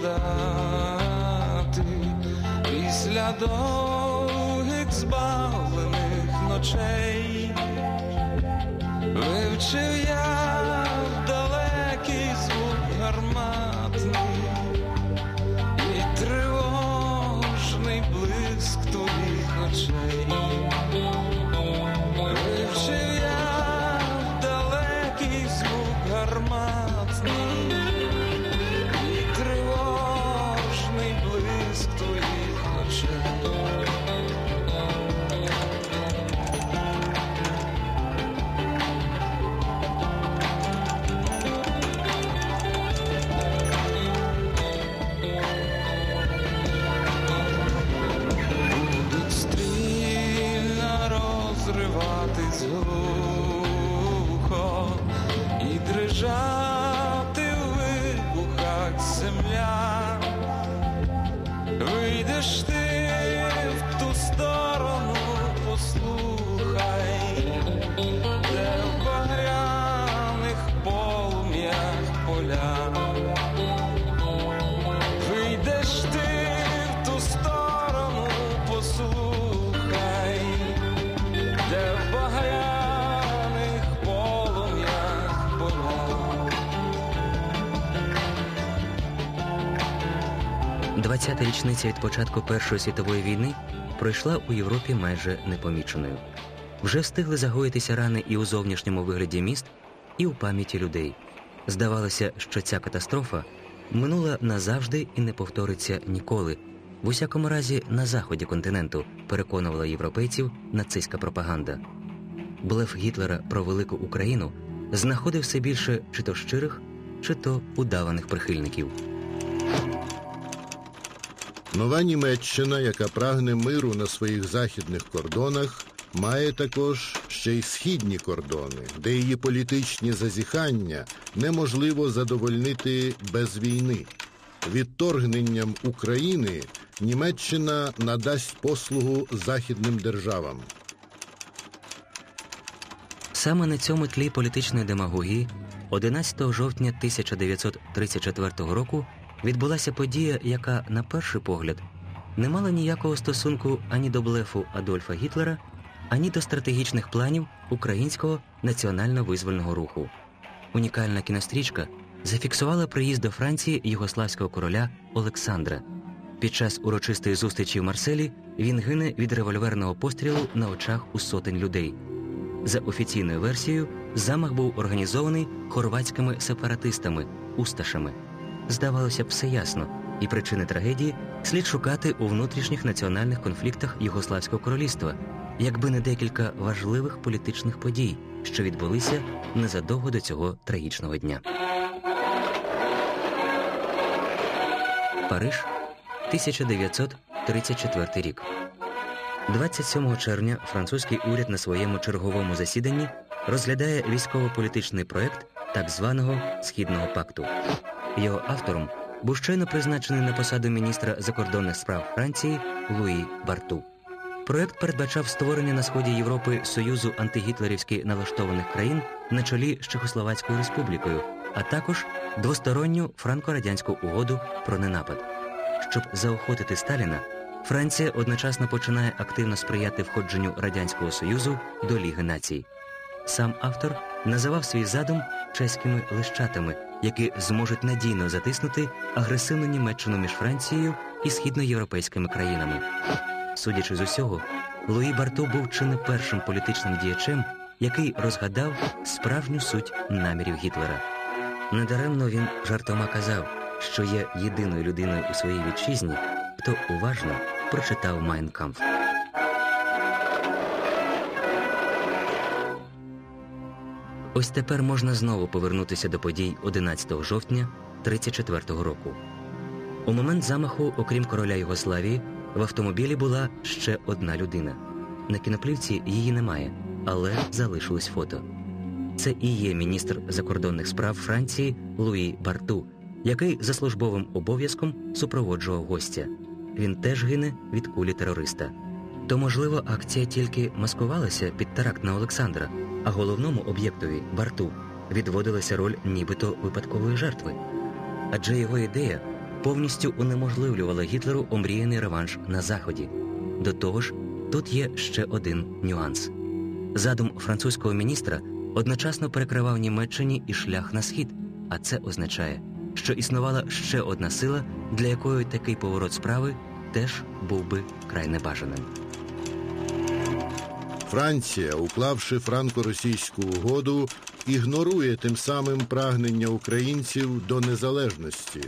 Згадати після довгих збавлених ночей. Вивчив я 20-та річниця від початку Першої світової війни пройшла у Європі майже непоміченою. Вже встигли загоїтися рани і у зовнішньому вигляді міст, і у пам'яті людей. Здавалося, що ця катастрофа минула назавжди і не повториться ніколи. В усякому разі, на заході континенту переконувала європейців нацистська пропаганда. Блеф Гітлера про велику Україну знаходив все більше чи то щирих, чи то удаваних прихильників. Нова Німеччина, яка прагне миру на своїх західних кордонах, має також ще й східні кордони, де її політичні зазіхання неможливо задовольнити без війни. Відторгненням України Німеччина надасть послугу західним державам. Саме на цьому тлі політичної демагогії 11 жовтня 1934 року відбулася подія, яка, на перший погляд, не мала ніякого стосунку ані до блефу Адольфа Гітлера, ані до стратегічних планів українського національно-визвольного руху. Унікальна кінострічка зафіксувала приїзд до Франції югославського короля Олександра. Під час урочистої зустрічі в Марселі він гине від револьверного пострілу на очах у сотень людей. За офіційною версією, замах був організований хорватськими сепаратистами усташами. Здавалося б, все ясно, і причини трагедії слід шукати у внутрішніх національних конфліктах Югославського королівства, якби не декілька важливих політичних подій, що відбулися незадовго до цього трагічного дня. Париж, 1934 рік. 27 червня французький уряд на своєму черговому засіданні розглядає військово-політичний проект так званого Східного пакту. Його автором був щойно призначений на посаду міністра закордонних справ Франції Луї Барту. Проект передбачав створення на сході Європи союзу антигітлерівськи налаштованих країн на чолі з Чехословацькою республікою, а також двосторонню франко-радянську угоду про ненапад. Щоб заохотити Сталіна, Франція одночасно починає активно сприяти входженню Радянського Союзу до Ліги націй. Сам автор називав свій задум чеськими лищатами, які зможуть надійно затиснути агресивну Німеччину між Францією і східноєвропейськими країнами. Судячи з усього, Луї Барту був чи не першим політичним діячем, який розгадав справжню суть намірів Гітлера. Недаремно він жартома казав, що є єдиною людиною у своїй вітчизні, хто уважно прочитав Майн Ось тепер можна знову повернутися до подій 11 жовтня 34-го року. У момент замаху, окрім короля Югославії, в автомобілі була ще одна людина. На кіноплівці її немає, але залишилось фото. Це і є міністр закордонних справ Франції Луї Барту, який за службовим обов'язком супроводжував гостя. Він теж гине від кулі терориста. То, можливо, акція тільки маскувалася під теракт на Олександра, а головному об'єктові Барту відводилася роль нібито випадкової жертви. Адже його ідея повністю унеможливлювала Гітлеру омріяний реванш на Заході. До того ж, тут є ще один нюанс. Задум французького міністра одночасно перекривав Німеччині і шлях на схід, а це означає, що існувала ще одна сила, для якої такий поворот справи теж був би край небажаним. Франція, уклавши франко-російську угоду, ігнорує тим самим прагнення українців до незалежності.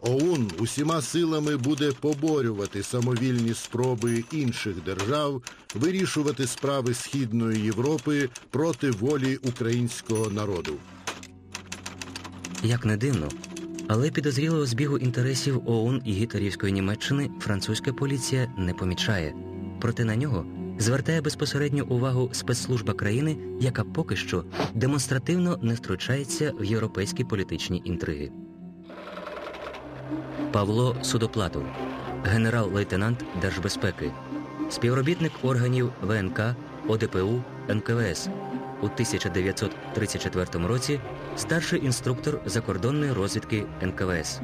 ОУН усіма силами буде поборювати самовільні спроби інших держав вирішувати справи Східної Європи проти волі українського народу. Як не дивно, але підозрілого збігу інтересів ОУН і гітлерівської Німеччини французька поліція не помічає. Проте на нього звертає безпосередню увагу спецслужба країни, яка поки що демонстративно не втручається в європейські політичні інтриги. Павло Судоплатов, генерал-лейтенант Держбезпеки, співробітник органів ВНК, ОДПУ, НКВС. У 1934 році старший інструктор закордонної розвідки НКВС.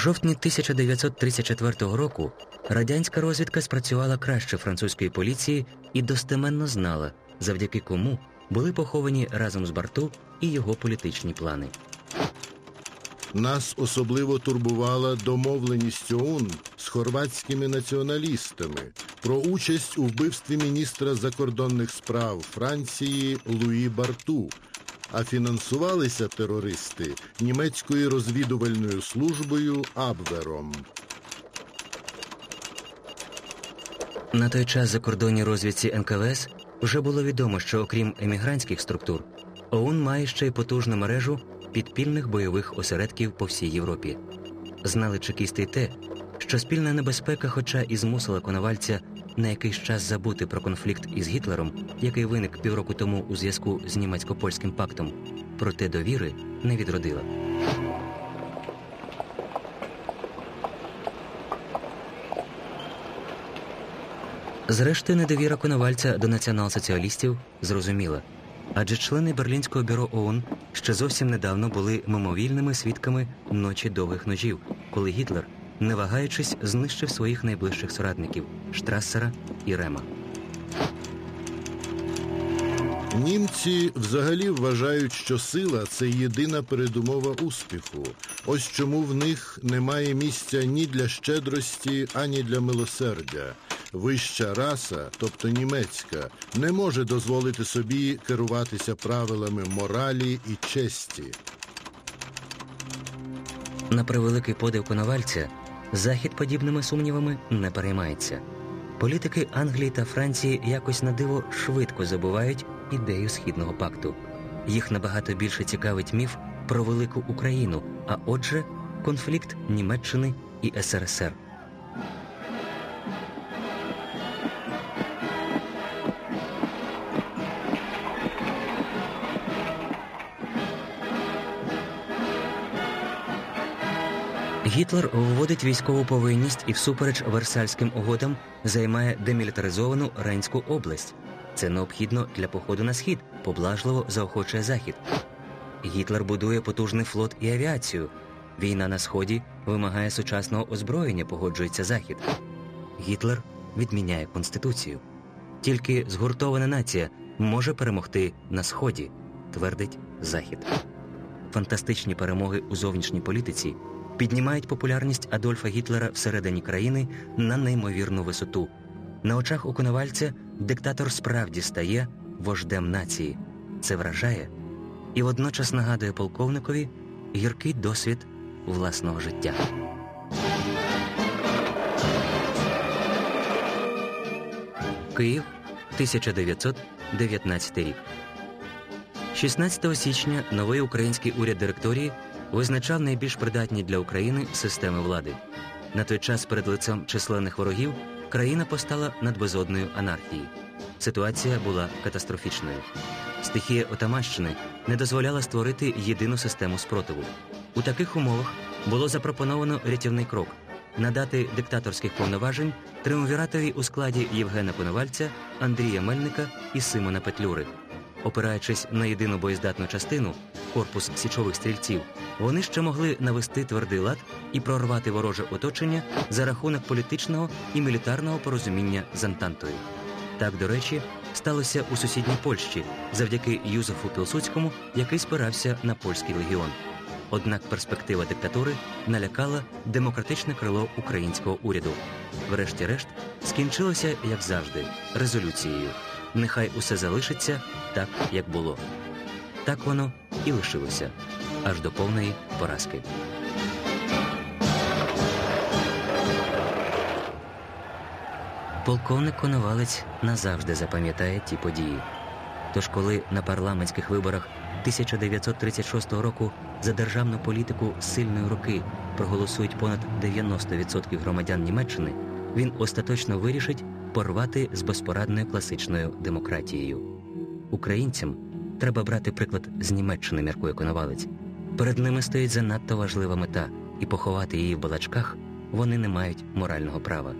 Жовтні 1934 року радянська розвідка спрацювала краще французької поліції і достеменно знала, завдяки кому були поховані разом з Барту і його політичні плани. Нас особливо турбувала домовленість ОУН з хорватськими націоналістами про участь у вбивстві міністра закордонних справ Франції Луї Барту. А фінансувалися терористи німецькою розвідувальною службою Абвером. На той час закордонній розвідці НКВС вже було відомо, що окрім емігрантських структур, ОУН має ще й потужну мережу підпільних бойових осередків по всій Європі. Знали чекісти й те, що спільна небезпека, хоча і змусила Коновальця на якийсь час забути про конфлікт із Гітлером, який виник півроку тому у зв'язку з німецько-польським пактом, проте довіри не відродила. Зрештою, недовіра Коновальця до націонал-соціалістів зрозуміла, адже члени Берлінського бюро ООН ще зовсім недавно були мимовільними свідками ночі довгих ножів, коли Гітлер, не вагаючись, знищив своїх найближчих соратників Штрассера і Рема. Німці взагалі вважають, що сила це єдина передумова успіху. Ось чому в них немає місця ні для щедрості, ані для милосердя. Вища раса, тобто німецька, не може дозволити собі керуватися правилами моралі і честі. На превеликий подив Коновальця Захід подібними сумнівами не переймається. Політики Англії та Франції якось на диво швидко забувають ідею Східного пакту. Їх набагато більше цікавить міф про велику Україну, а отже, конфлікт Німеччини і СРСР. Гітлер вводить військову повинність і всупереч Версальським угодам займає демілітаризовану Рейнську область. Це необхідно для походу на схід, поблажливо заохочує захід. Гітлер будує потужний флот і авіацію. Війна на сході вимагає сучасного озброєння, погоджується захід. Гітлер відміняє конституцію. Тільки згуртована нація може перемогти на сході, твердить Захід. Фантастичні перемоги у зовнішній політиці піднімають популярність Адольфа Гітлера всередині країни на неймовірну висоту. На очах у Коновальця диктатор справді стає вождем нації. Це вражає і водночас нагадує полковникові гіркий досвід власного життя. Київ, 1919 рік. 16 січня новий український уряд директорії визначав найбільш придатні для України системи влади. На той час перед лицем численних ворогів країна постала над безодною анархії. Ситуація була катастрофічною. Стихія Отаманщини не дозволяла створити єдину систему спротиву. У таких умовах було запропоновано рятівний крок надати диктаторських повноважень триумвіратові у складі Євгена Коновальця, Андрія Мельника і Симона Петлюри. Опираючись на єдину боєздатну частину корпус січових стрільців, вони ще могли навести твердий лад і прорвати вороже оточення за рахунок політичного і мілітарного порозуміння з Антантою. Так, до речі, сталося у сусідній Польщі завдяки Юзефу Пілсуцькому, який спирався на польський легіон. Однак перспектива диктатури налякала демократичне крило українського уряду. Врешті-решт, скінчилося, як завжди, резолюцією. Нехай усе залишиться так, як було. Так воно і лишилося аж до повної поразки. Полковник Коновалець назавжди запам'ятає ті події. Тож, коли на парламентських виборах 1936 року за державну політику сильної руки проголосують понад 90% громадян Німеччини, він остаточно вирішить порвати з безпорадною класичною демократією. Українцям треба брати приклад з Німеччини, міркує Коновалець. Перед ними стоїть занадто важлива мета, і поховати її в балачках вони не мають морального права.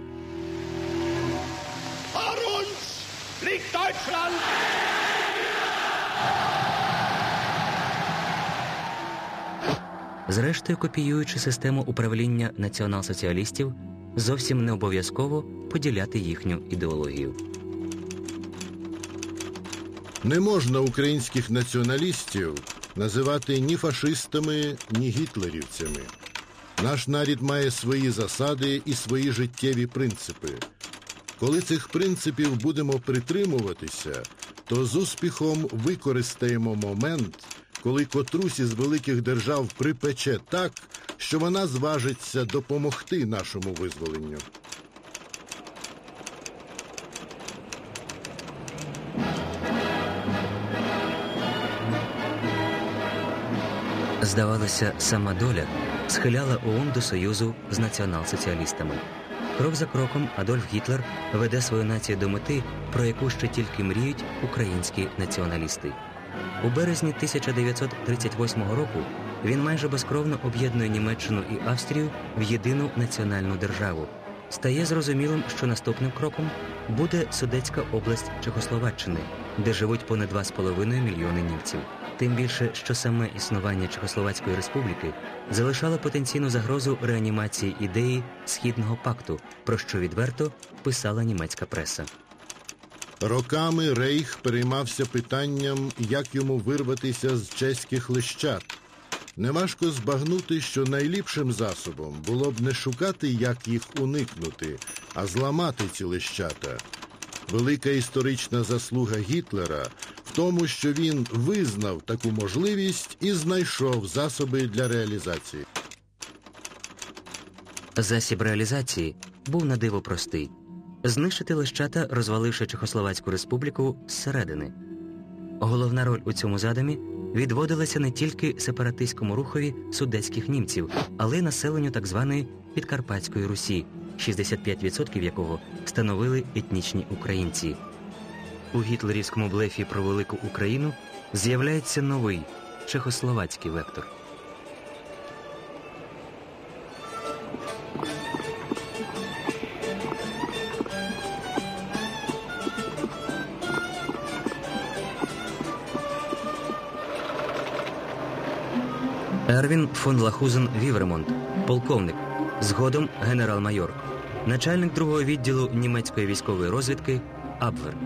Зрештою, копіюючи систему управління націонал-соціалістів, зовсім не обов'язково поділяти їхню ідеологію. Не можна українських націоналістів називати ні фашистами, ні гітлерівцями. Наш нарід має свої засади і свої життєві принципи. Коли цих принципів будемо притримуватися, то з успіхом використаємо момент, коли котрусь із великих держав припече так, що вона зважиться допомогти нашому визволенню. Здавалося, сама доля схиляла ОУН до союзу з націонал-соціалістами. Крок за кроком Адольф Гітлер веде свою націю до мети, про яку ще тільки мріють українські націоналісти. У березні 1938 року він майже безкровно об'єднує Німеччину і Австрію в єдину національну державу. Стає зрозумілим, що наступним кроком буде Судецька область Чехословаччини, де живуть понад 2,5 мільйони німців. Тим більше, що саме існування Чехословацької республіки залишало потенційну загрозу реанімації ідеї Східного пакту, про що відверто писала німецька преса. Роками Рейх переймався питанням, як йому вирватися з чеських лищат. Неважко збагнути, що найліпшим засобом було б не шукати, як їх уникнути, а зламати ці лищата. Велика історична заслуга Гітлера в тому, що він визнав таку можливість і знайшов засоби для реалізації. Засіб реалізації був на диво простий знищити лищата, розваливши Чехословацьку республіку зсередини. Головна роль у цьому задумі відводилася не тільки сепаратистському рухові судецьких німців, але й населенню так званої Підкарпатської Русі, 65% якого становили етнічні українці. У гітлерівському блефі про велику Україну з'являється новий чехословацький вектор. Ервін фон Лахузен Вівремонт, полковник, згодом генерал-майор, начальник другого відділу німецької військової розвідки Абвер.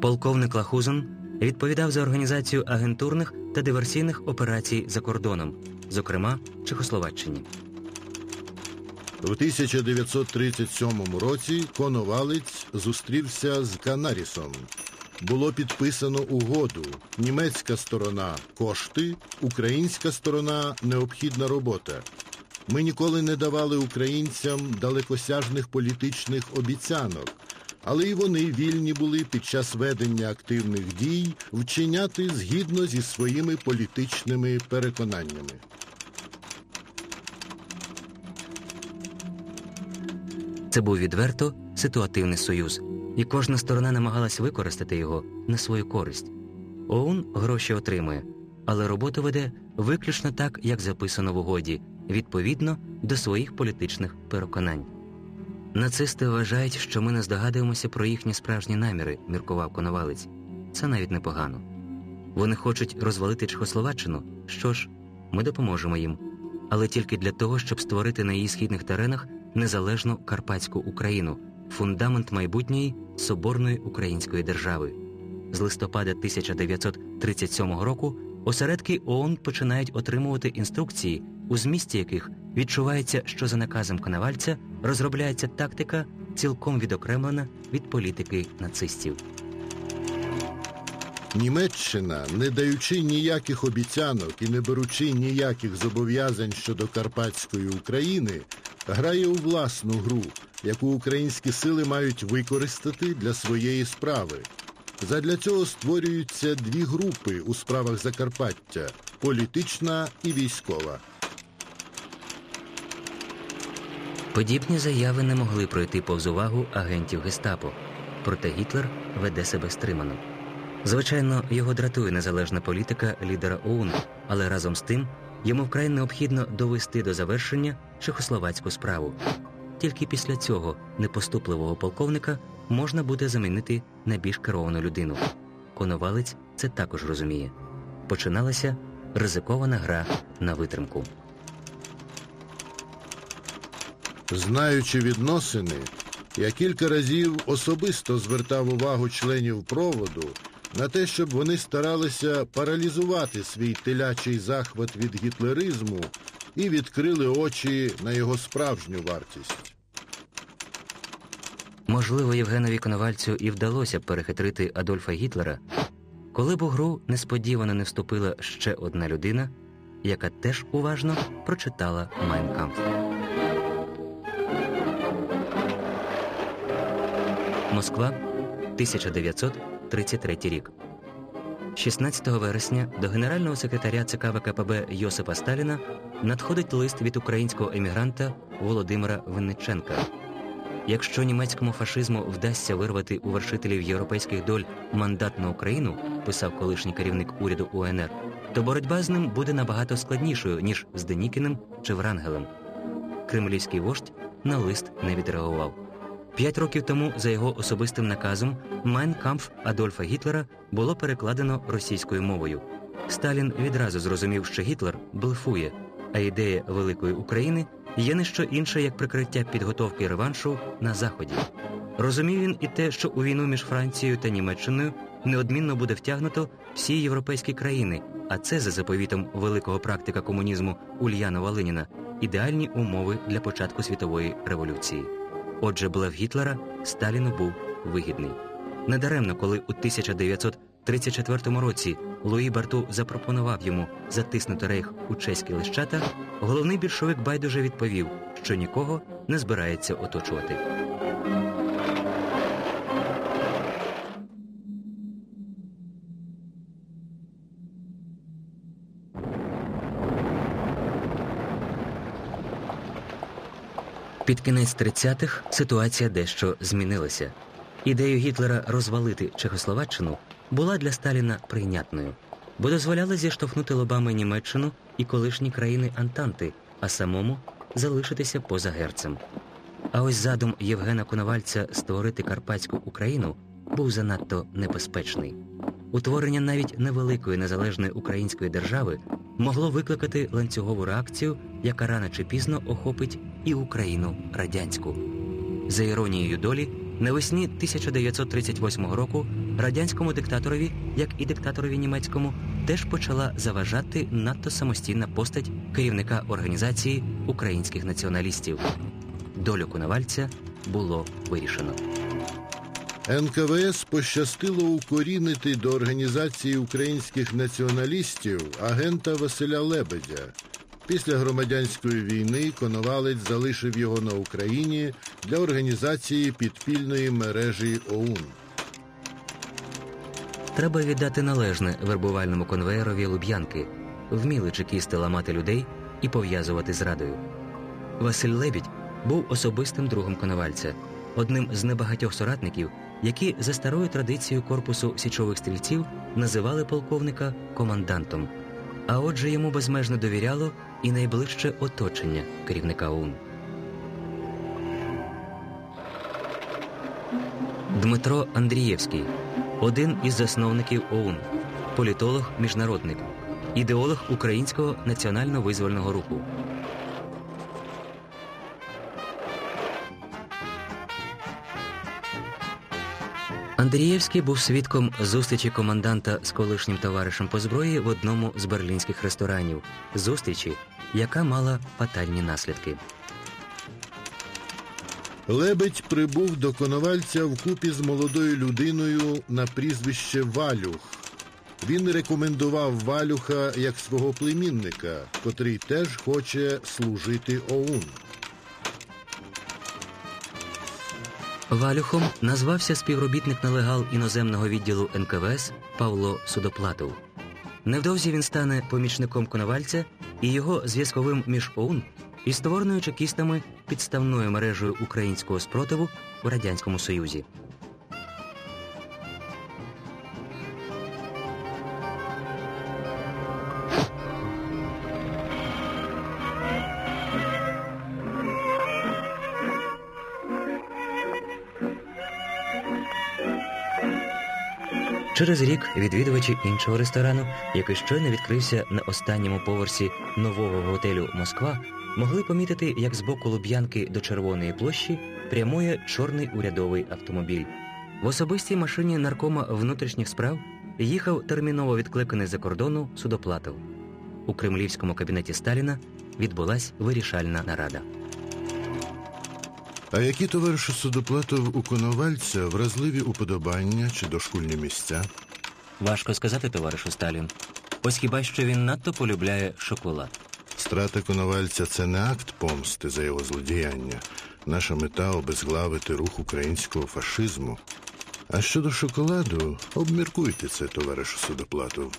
Полковник Лахузен відповідав за організацію агентурних та диверсійних операцій за кордоном, зокрема Чехословаччині. У 1937 році Коновалець зустрівся з Канарісом. Було підписано угоду. Німецька сторона кошти, українська сторона необхідна робота. Ми ніколи не давали українцям далекосяжних політичних обіцянок, але й вони вільні були під час ведення активних дій вчиняти згідно зі своїми політичними переконаннями. Це був відверто ситуативний союз, і кожна сторона намагалась використати його на свою користь. ОУН гроші отримує, але роботу веде виключно так, як записано в угоді, відповідно до своїх політичних переконань. Нацисти вважають, що ми не здогадуємося про їхні справжні наміри, міркував Коновалець. Це навіть непогано. Вони хочуть розвалити Чехословаччину. Що ж, ми допоможемо їм, але тільки для того, щоб створити на її східних теренах незалежну Карпатську Україну, фундамент майбутньої соборної української держави. З листопада 1937 року осередки ООН починають отримувати інструкції, у змісті яких відчувається, що за наказом Коновальця розробляється тактика, цілком відокремлена від політики нацистів. Німеччина, не даючи ніяких обіцянок і не беручи ніяких зобов'язань щодо Карпатської України, грає у власну гру, яку українські сили мають використати для своєї справи. Задля цього створюються дві групи у справах Закарпаття політична і військова. Подібні заяви не могли пройти повз увагу агентів гестапо, проте Гітлер веде себе стримано. Звичайно, його дратує незалежна політика лідера ОУН, але разом з тим йому вкрай необхідно довести до завершення чехословацьку справу. Тільки після цього непоступливого полковника можна буде замінити на більш керовану людину. Коновалець це також розуміє. Починалася ризикована гра на витримку. Знаючи відносини, я кілька разів особисто звертав увагу членів проводу на те, щоб вони старалися паралізувати свій телячий захват від гітлеризму і відкрили очі на його справжню вартість. Можливо, Євгенові Коновальцю і вдалося перехитрити Адольфа Гітлера, коли б у гру несподівано не вступила ще одна людина, яка теж уважно прочитала Майнкамф. Москва, 1933 рік. 16 вересня до генерального секретаря ЦК ВКПБ Йосипа Сталіна надходить лист від українського емігранта Володимира Винниченка. Якщо німецькому фашизму вдасться вирвати у вершителів європейських доль мандат на Україну, писав колишній керівник уряду УНР, то боротьба з ним буде набагато складнішою, ніж з Денікіним чи Врангелем. Кремлівський вождь на лист не відреагував. П'ять років тому, за його особистим наказом, Майнкамф Адольфа Гітлера було перекладено російською мовою. Сталін відразу зрозумів, що Гітлер блефує, а ідея великої України є не що інше, як прикриття підготовки реваншу на Заході. Розумів він і те, що у війну між Францією та Німеччиною неодмінно буде втягнуто всі європейські країни, а це за заповітом великого практика комунізму Ульянова Леніна ідеальні умови для початку світової революції. Отже, блеф Гітлера Сталіну був вигідний. Недаремно, коли у 1934 році Луї Барту запропонував йому затиснути рейх у чеські лищата, головний більшовик байдуже відповів, що нікого не збирається оточувати. Під кінець 30-х ситуація дещо змінилася. Ідею Гітлера розвалити Чехословаччину була для Сталіна прийнятною, бо дозволяла зіштовхнути лобами Німеччину і колишні країни Антанти, а самому залишитися поза герцем. А ось задум Євгена Коновальця створити Карпатську Україну був занадто небезпечний. Утворення навіть невеликої незалежної української держави могло викликати ланцюгову реакцію, яка рано чи пізно охопить і Україну радянську. За іронією долі, навесні 1938 року радянському диктаторові, як і диктаторові німецькому, теж почала заважати надто самостійна постать керівника організації українських націоналістів. Долю Коновальця було вирішено. НКВС пощастило укорінити до організації українських націоналістів агента Василя Лебедя. Після громадянської війни Коновалець залишив його на Україні для організації підпільної мережі ОУН. Треба віддати належне вербувальному конвеєрові Луб'янки, вміли чекісти ламати людей і пов'язувати з радою. Василь Лебідь був особистим другом Коновальця, одним з небагатьох соратників, які за старою традицією корпусу січових стрільців називали полковника командантом. А отже, йому безмежно довіряло і найближче оточення керівника ОУН. Дмитро Андрієвський один із засновників ОУН, політолог, міжнародник, ідеолог українського національно-визвольного руху. Андрієвський був свідком зустрічі команданта з колишнім товаришем по зброї в одному з берлінських ресторанів. Зустрічі, яка мала фатальні наслідки. Лебедь прибув до Коновальця вкупі з молодою людиною на прізвище Валюх. Він рекомендував Валюха як свого племінника, котрий теж хоче служити ОУН. Валюхом назвався співробітник нелегал іноземного відділу НКВС Павло Судоплатов. Невдовзі він стане помічником Коновальця і його зв'язковим між ОУН і створеною чекістами підставною мережею українського спротиву в Радянському Союзі. Через рік відвідувачі іншого ресторану, який щойно відкрився на останньому поверсі нового готелю Москва, могли помітити, як з боку Луб'янки до Червоної площі прямує чорний урядовий автомобіль. В особистій машині наркома внутрішніх справ їхав терміново відкликаний за кордону судоплатов. У кремлівському кабінеті Сталіна відбулась вирішальна нарада. А які товариші Судоплатов у Коновальця вразливі уподобання чи дошкульні місця? Важко сказати, товаришу Сталін. Ось хіба що він надто полюбляє шоколад. Страта Коновальця це не акт помсти за його злодіяння. Наша мета обезглавити рух українського фашизму. А щодо шоколаду, обміркуйте це, товаришу Судоплатов.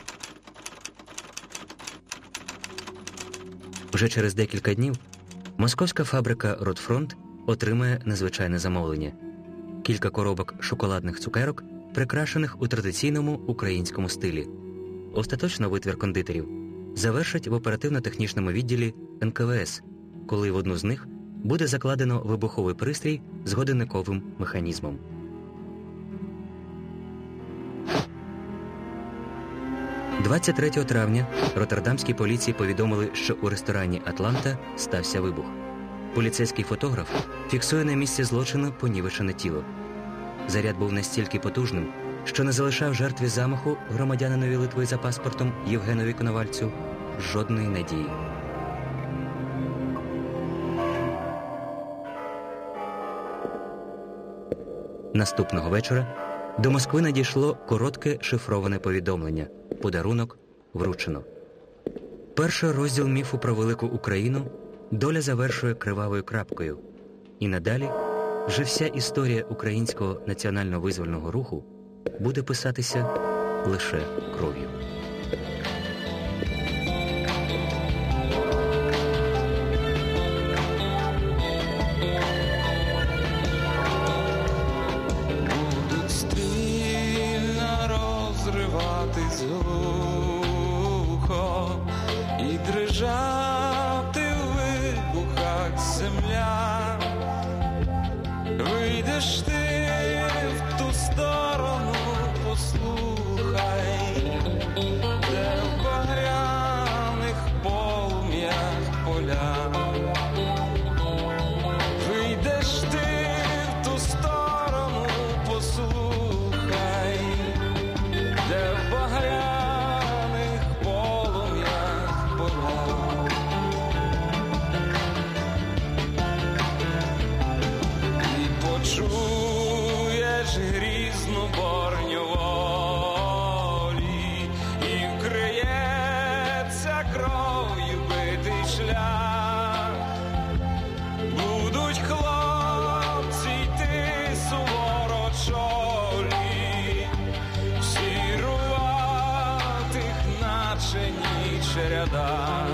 Вже через декілька днів московська фабрика Ротфронт отримає незвичайне замовлення: кілька коробок шоколадних цукерок, прикрашених у традиційному українському стилі. Остаточно витвір кондитерів завершать в оперативно-технічному відділі НКВС, коли в одну з них буде закладено вибуховий пристрій з годинниковим механізмом. «23 травня роттердамській поліції повідомили, що у ресторані Атланта стався вибух. Поліцейський фотограф фіксує на місці злочину понівечене тіло. Заряд був настільки потужним, що не залишав жертві замаху громадянинові Литви за паспортом Євгенові Коновальцю жодної надії. Наступного вечора до Москви надійшло коротке шифроване повідомлення. Подарунок вручено. Перший розділ міфу про велику Україну доля завершує кривавою крапкою. І надалі вже вся історія українського національно-визвольного руху буде писатися лише кров'ю. dar.